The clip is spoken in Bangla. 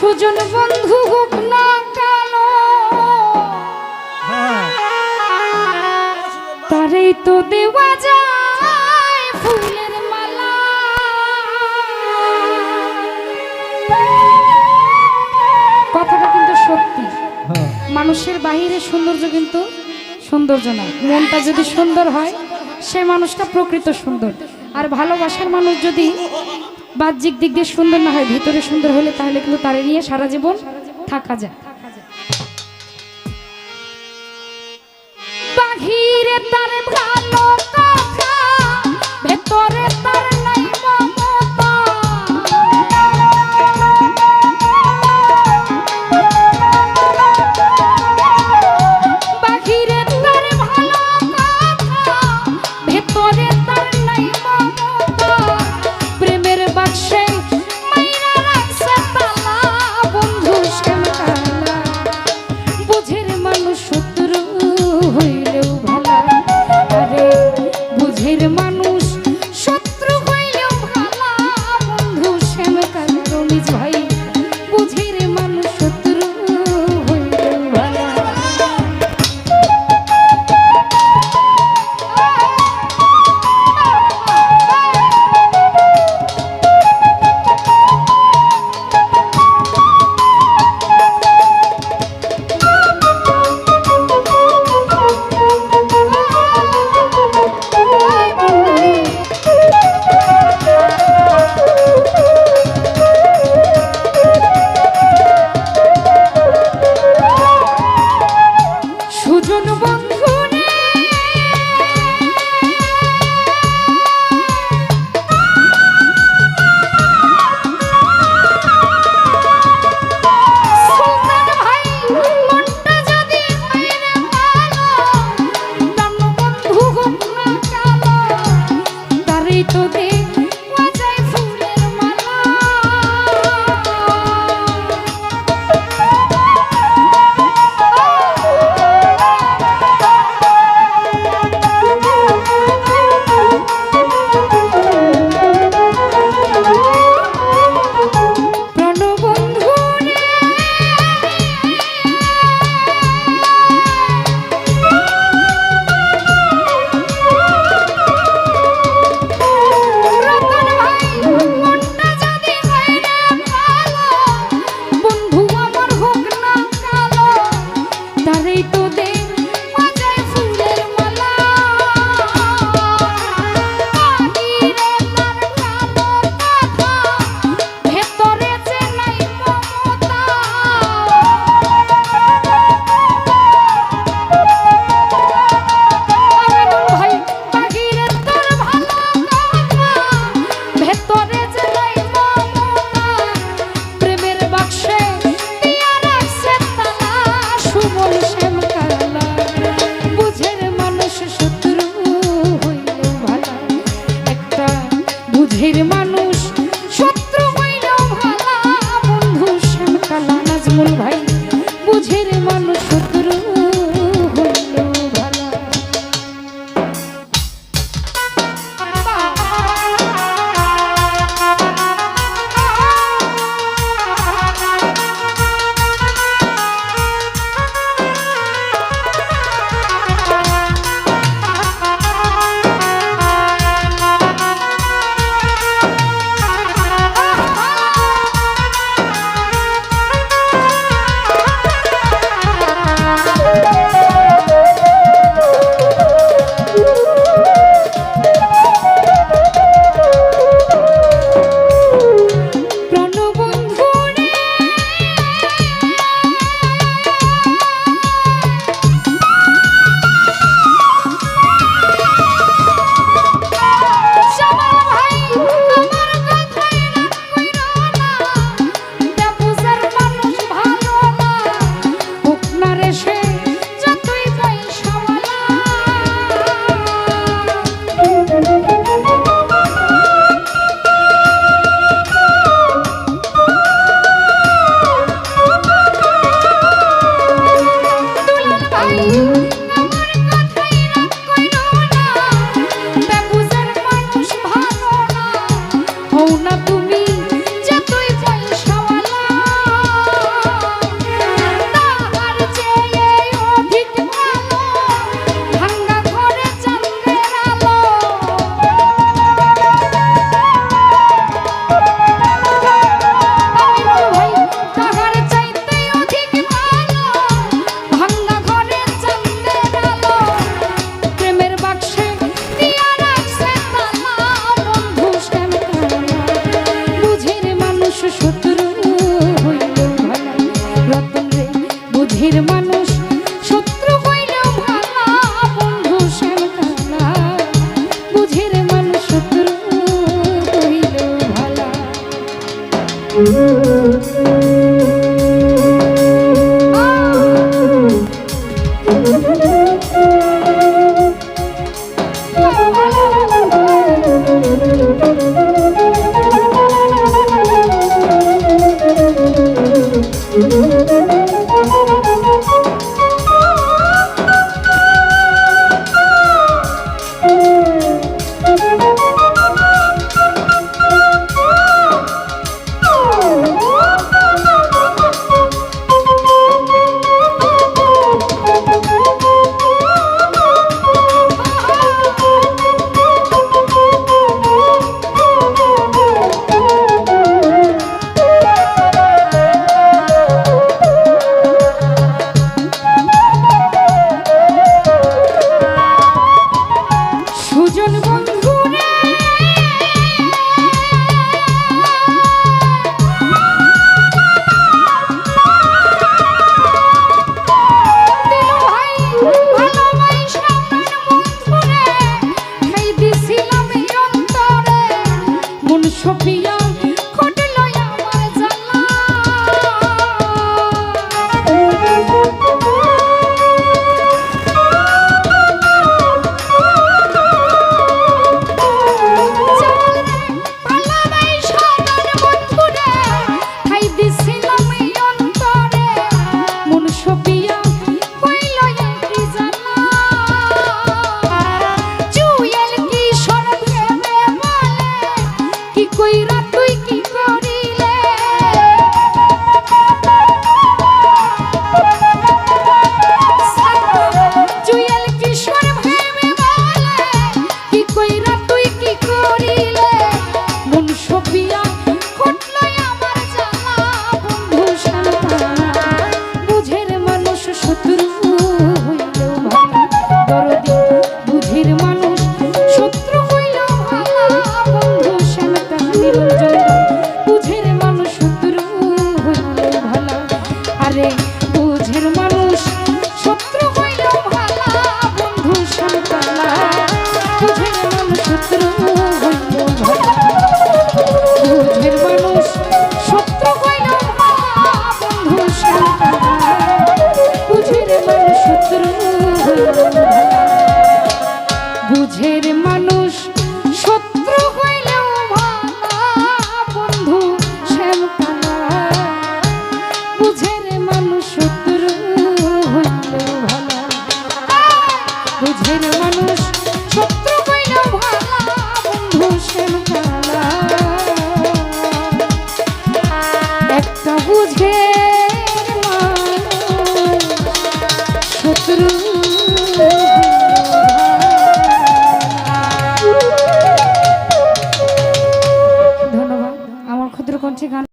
সুজন বন্ধু গোপন কালো। হ্যাঁ। তো দেওয়া যায় ফুলের মালা। কথাটা কিন্তু সত্যি। হ্যাঁ। মানুষের বাহিরে সৌন্দর্য কিন্তু সৌন্দর্য না। মনটা যদি সুন্দর হয় সে মানুষটা প্রকৃত সুন্দর। আর ভালোবাসার মানুষ যদি বাহ্যিক দিক দিয়ে সুন্দর না হয়, ভিতরে সুন্দর হলে তাহলে কিন্তু তারে নিয়ে সারা জীবন থাকা যায়। to the